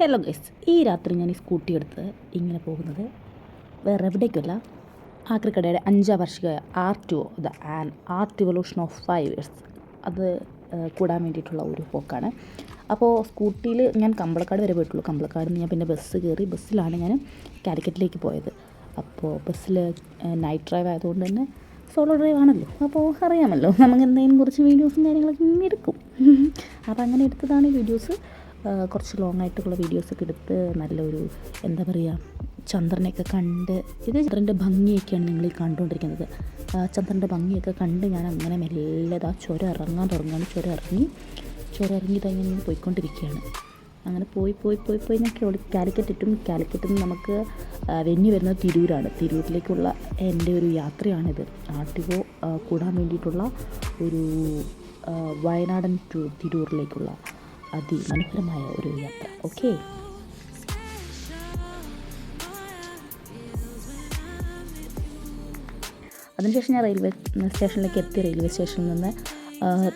Hello guys ഈ രാത്രി ഞാൻ ഈ സ്കൂട്ടി എടുത്ത് ഇങ്ങനെ പോകുന്നത് വേറെ എവിടേക്കുമല്ല. ആക്രിക്കടയുടെ അഞ്ചാം വാർഷിക R to the an art evolution of five years അത് കൂടാൻ വേണ്ടിയിട്ടുള്ള ഒരു പോക്കാണ്. അപ്പോൾ സ്കൂട്ടിയിൽ ഞാൻ കമ്പളക്കാട് വരെ പോയിട്ടുള്ളൂ. കമ്പളക്കാട് നിന്ന് ഞാൻ പിന്നെ ബസ് കയറി ബസ്സിലാണ് ഞാൻ കാലിക്കറ്റിലേക്ക് പോയത്. അപ്പോൾ ബസ്സിൽ നൈറ്റ് ഡ്രൈവ് ആയതുകൊണ്ട് തന്നെ സോളോ ഡ്രൈവ് ആണല്ലോ. അപ്പോൾ അറിയാമല്ലോ നമുക്ക് എന്തെങ്കിലും കുറച്ച് വീഡിയോസും കാര്യങ്ങളൊക്കെ എടുക്കും. അപ്പോൾ അങ്ങനെ എടുത്തതാണ് ഈ വീഡിയോസ് കുറച്ച് ലോങ് ആയിട്ടുള്ള വീഡിയോസൊക്കെ എടുത്ത് നല്ലൊരു എന്താ പറയുക ചന്ദ്രനെയൊക്കെ കണ്ട് ഇത് ചന്ദ്രന്റെ ഭംഗിയൊക്കെയാണ് നിങ്ങൾ ഈ കണ്ടുകൊണ്ടിരിക്കുന്നത്. ചന്ദ്രന്റെ ഭംഗിയൊക്കെ കണ്ട് ഞാൻ അങ്ങനെ മെല്ലെ ആ ചുരം ഇറങ്ങാൻ തുടങ്ങുകയാണ്. ചുരം ഇറങ്ങി ചുരം ഇറങ്ങി തന്നെ പോയിക്കൊണ്ടിരിക്കുകയാണ്. അങ്ങനെ പോയി പോയി പോയി പോയി ഞാൻ കേളി- കാലിക്കറ്റ് എത്തും കാലിക്കറ്റിൽ നിന്ന് നമുക്ക് വെന്നി വരുന്നത് തിരൂരാണ്. തിരൂരിലേക്കുള്ള എന്റെ ഒരു യാത്രയാണിത്. ആട്ടിവോ കൂടാൻ വേണ്ടിയിട്ടുള്ള ഒരു വയനാടൻ ടു തിരൂരിലേക്കുള്ള അതിമനോഹരമായ ഒരു യാത്ര. ഓക്കെ? അതിനുശേഷം ഞാൻ റെയിൽവേ സ്റ്റേഷനിലേക്ക് എത്തി. റെയിൽവേ സ്റ്റേഷനിൽ നിന്ന്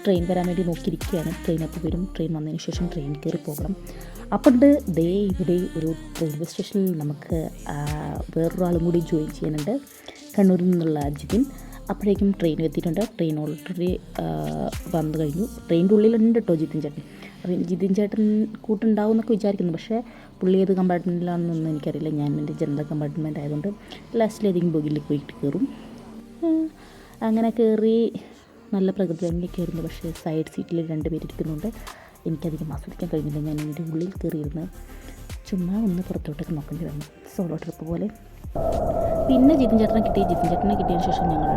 ട്രെയിൻ വരാൻ വേണ്ടി നോക്കിയിരിക്കുകയാണ്. ട്രെയിൻ അപ്പോൾ വരും. ട്രെയിൻ വന്നതിന് ശേഷം ട്രെയിൻ കയറി പോകണം. അപ്പോണ്ട് ദേ ഇവിടെ ഒരു റെയിൽവേ സ്റ്റേഷനിൽ നമുക്ക് വേറൊരാളും കൂടി ജോയിൻ ചെയ്യാനുണ്ട് കണ്ണൂരിൽ നിന്നുള്ള ജിതിൻ. അപ്പോഴേക്കും ട്രെയിൻ എത്തിയിട്ടുണ്ട്. ട്രെയിൻ ഓൾറെഡി വന്നു കഴിഞ്ഞു. ട്രെയിനിന്റെ ഉള്ളിലുണ്ട് കേട്ടോ ജിതിൻ ചേട്ടൻ. ജിതിൻ ചേട്ടൻ കൂട്ടുണ്ടാവും എന്നൊക്കെ വിചാരിക്കുന്നു. പക്ഷേ പുള്ളി ഏത് കമ്പാർട്ട്മെന്റിലാണെന്നൊന്നും എനിക്കറിയില്ല. ഞാൻ എന്റെ ജനറൽ കമ്പാർട്ട്മെന്റ് ആയതുകൊണ്ട് ലാസ്റ്റിൽ ഏതെങ്കിലും ബോഗിയിൽ പോയിട്ട് കയറും. അങ്ങനെ കയറി നല്ല പ്രകൃതി ഭംഗിയൊക്കെ ആയിരുന്നു. പക്ഷേ സൈഡ് സീറ്റിൽ രണ്ട് പേര് ഇരിക്കുന്നുണ്ട്. എനിക്കധികം ആസ്വദിക്കാൻ കഴിഞ്ഞില്ല. ഞാൻ എന്റെ ഉള്ളിൽ കയറിയിരുന്ന് ചുമ്മാ ഒന്ന് പുറത്തോട്ടൊക്കെ നോക്കേണ്ടി വന്നു. സോളോ ട്രിപ്പ് പോലെ. പിന്നെ ജിതിൻ ചേട്ടനെ കിട്ടി. ജിതിൻ ചേട്ടനെ കിട്ടിയതിന് ശേഷം ഞങ്ങൾ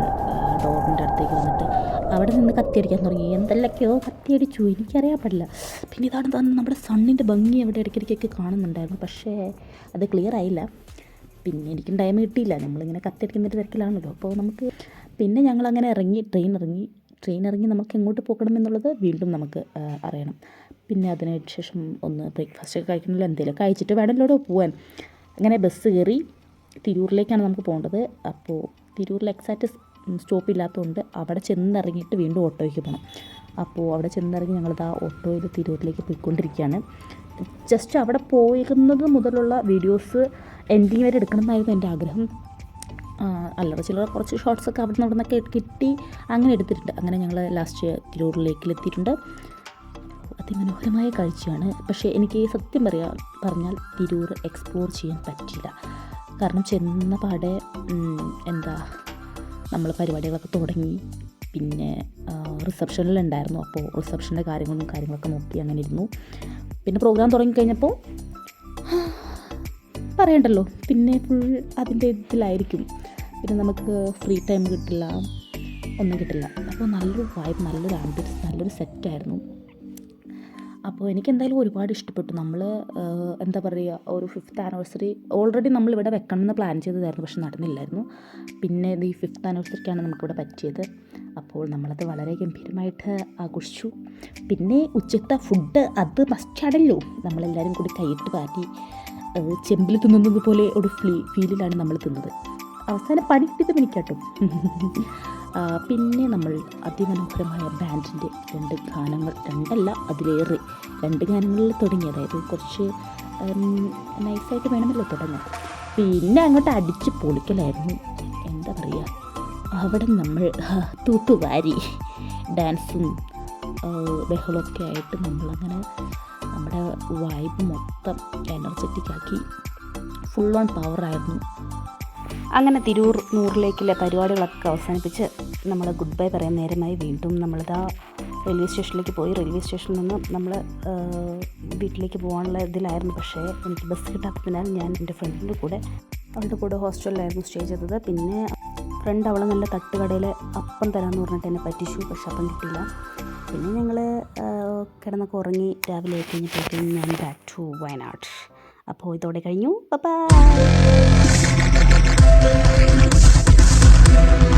ഡോറിന്റെ അടുത്തേക്ക് വന്നിട്ട് അവിടെ നിന്ന് കത്തിയടിക്കാൻ തുടങ്ങി. എന്തെല്ലാമൊക്കെയോ കത്തിയടിച്ചു. എനിക്കറിയാൻ പാടില്ല പിന്നെ ഇതാണ് തന്നെ നമ്മുടെ സണ്ണിന്റെ ഭംഗി അവിടെ ഇടയ്ക്കിടയ്ക്കൊക്കെ കാണുന്നുണ്ടായിരുന്നു. പക്ഷേ അത് ക്ലിയർ ആയില്ല. പിന്നെ എനിക്കും ടൈം കിട്ടിയില്ല. നമ്മളിങ്ങനെ കത്തിയടിക്കുന്നൊരു തിരക്കിലാണല്ലോ. അപ്പോൾ നമുക്ക് പിന്നെ ഞങ്ങൾ അങ്ങനെ ഇറങ്ങി ട്രെയിൻ ഇറങ്ങി. ട്രെയിൻ ഇറങ്ങി നമുക്ക് എങ്ങോട്ട് പോകണം എന്നുള്ളത് വീണ്ടും നമുക്ക് അറിയണം. പിന്നെ അതിന് ശേഷം ഒന്ന് ബ്രേക്ക്ഫാസ്റ്റ് ഒക്കെ കഴിക്കണമല്ലോ. എന്തെങ്കിലുമൊക്കെ കഴിച്ചിട്ട് വേണമല്ലോ പോകാൻ അങ്ങനെ ബസ് കയറി തിരൂരിലേക്കാണ് നമുക്ക് പോകേണ്ടത്. അപ്പോൾ തിരൂരിൽ എക്സാക്റ്റ് സ്റ്റോപ്പ് ഇല്ലാത്തതുകൊണ്ട് അവിടെ ചെന്നിറങ്ങിയിട്ട് വീണ്ടും ഓട്ടോയ്ക്ക് പോകണം അപ്പോൾ അവിടെ ചെന്നിറങ്ങി ഞങ്ങളിതാ ഓട്ടോയിൽ തിരൂരിലേക്ക് പോയിക്കൊണ്ടിരിക്കുകയാണ്. ജസ്റ്റ് അവിടെ പോയിരുന്നത് മുതലുള്ള വീഡിയോസ് എൻഡിങ് വരെ എടുക്കണമെന്നായിരുന്നു എന്റെ ആഗ്രഹം. ആ, അല്ലറ ചില്ലറ കുറച്ച് ഷോർട്സൊക്കെ അവിടെ നിന്ന് അവിടെ നിന്നൊക്കെ കിട്ടി അങ്ങനെ എടുത്തിട്ടുണ്ട്. അങ്ങനെ ഞങ്ങൾ ലാസ്റ്റ് തിരൂരിലേക്ക് എത്തിയിട്ടുണ്ട്. അതിമനോഹരമായ കാഴ്ചയാണ്. പക്ഷേ എനിക്ക് സത്യം പറയാ പറഞ്ഞാൽ തിരൂർ എക്സ്പ്ലോർ ചെയ്യാൻ പറ്റില്ല. കാരണം ചെന്ന പാടെ എന്താ നമ്മൾ പരിപാടികളൊക്കെ തുടങ്ങി. പിന്നെ റിസപ്ഷനിലുണ്ടായിരുന്നു. അപ്പോൾ റിസപ്ഷന്റെ കാര്യങ്ങളും കാര്യങ്ങളൊക്കെ നോക്കി അങ്ങനെ ഇരുന്നു. പിന്നെ പ്രോഗ്രാം തുടങ്ങിക്കഴിഞ്ഞപ്പോൾ പറയണ്ടല്ലോ പിന്നെ ഫുൾ അതിന്റെ ഇതിലായിരിക്കും. പിന്നെ നമുക്ക് ഫ്രീ ടൈം കിട്ടില്ല ഒന്നും കിട്ടില്ല. അപ്പോൾ നല്ലൊരു വൈബ് നല്ലൊരു ആംബിയൻസ് നല്ലൊരു സെറ്റായിരുന്നു അപ്പോൾ എനിക്ക് എന്തായാലും ഒരുപാട് ഇഷ്ടപ്പെട്ടു. നമ്മൾ എന്താ പറയുക ഒരു ഫിഫ്ത്ത് ആനിവേഴ്സറി ഓൾറെഡി നമ്മൾ ഇവിടെ വെക്കണമെന്ന് പ്ലാൻ ചെയ്തതായിരുന്നു പക്ഷെ നടന്നില്ലായിരുന്നു. പിന്നെ ഇത് ഈ ഫിഫ്ത്ത് ആനിവേഴ്സറിക്കാണ് നമുക്കിവിടെ പറ്റിയത്. അപ്പോൾ നമ്മളത് വളരെ ഗംഭീരമായിട്ട് ആഘോഷിച്ചു. പിന്നെ ഉച്ചത്തെ ഫുഡ് അത് മസ്റ്റാണല്ലോ നമ്മളെല്ലാവരും കൂടി കൈയിട്ട് പാറ്റി ചെമ്പിൽ തിന്നുന്നത് പോലെ ഒരു ഫ്ലീ ഫീലിലാണ് നമ്മൾ തിന്നത്. അവസാനം പണി കിട്ടിയത് പിന്നെ നമ്മൾ അതിമനോഹരമായ ബാൻഡിന്റെ രണ്ട് ഗാനങ്ങൾ രണ്ടല്ല അതിലേറെ രണ്ട് ഗാനങ്ങളിൽ തുടങ്ങി. അതായത് കുറച്ച് നൈസായിട്ട് വേണമല്ലോ തുടങ്ങാൻ. പിന്നെ അങ്ങോട്ട് അടിച്ച് പൊളിക്കലായിരുന്നു. എന്താ പറയുക അവിടെ നമ്മൾ തൂത്തുവാരി ഡാൻസും ബഹളമൊക്കെ ആയിട്ട് നമ്മളങ്ങനെ നമ്മുടെ വൈബ് മൊത്തം എനർജറ്റിക്കാക്കി ഫുൾ ഓൺ പവറായിരുന്നു അങ്ങനെ തിരൂർ നൂറിലേക്കുള്ള പരിപാടികളൊക്കെ അവസാനിപ്പിച്ച് നമ്മൾ ഗുഡ് ബൈ പറയാൻ നേരമായി. വീണ്ടും നമ്മളിതാ റെയിൽവേ സ്റ്റേഷനിലേക്ക് പോയി. റെയിൽവേ സ്റ്റേഷനിൽ നിന്ന് നമ്മൾ വീട്ടിലേക്ക് പോകാനുള്ള ഇതിലായിരുന്നു. പക്ഷേ എനിക്ക് ബസ് കിട്ടാത്തതിനാൽ ഞാൻ എന്റെ ഫ്രണ്ടിന്റെ കൂടെ അവളുടെ കൂടെ ഹോസ്റ്റലിലായിരുന്നു സ്റ്റേ ചെയ്തത്. പിന്നെ ഫ്രണ്ട് അവളെ നല്ല തട്ടുകടയിൽ അപ്പം തരാമെന്ന് പറഞ്ഞിട്ട് എന്നെ പറ്റിച്ചു. പക്ഷേ അപ്പം കിട്ടിയില്ല. പിന്നെ ഞങ്ങൾ കിടന്നൊക്കെ ഉറങ്ങി രാവിലെ കഴിഞ്ഞപ്പോഴത്തേക്കും ഞാൻ ബാക്ക് ടു വയനാട്. അപ്പോൾ ഇതോടെ കഴിഞ്ഞു. ബൈ なに?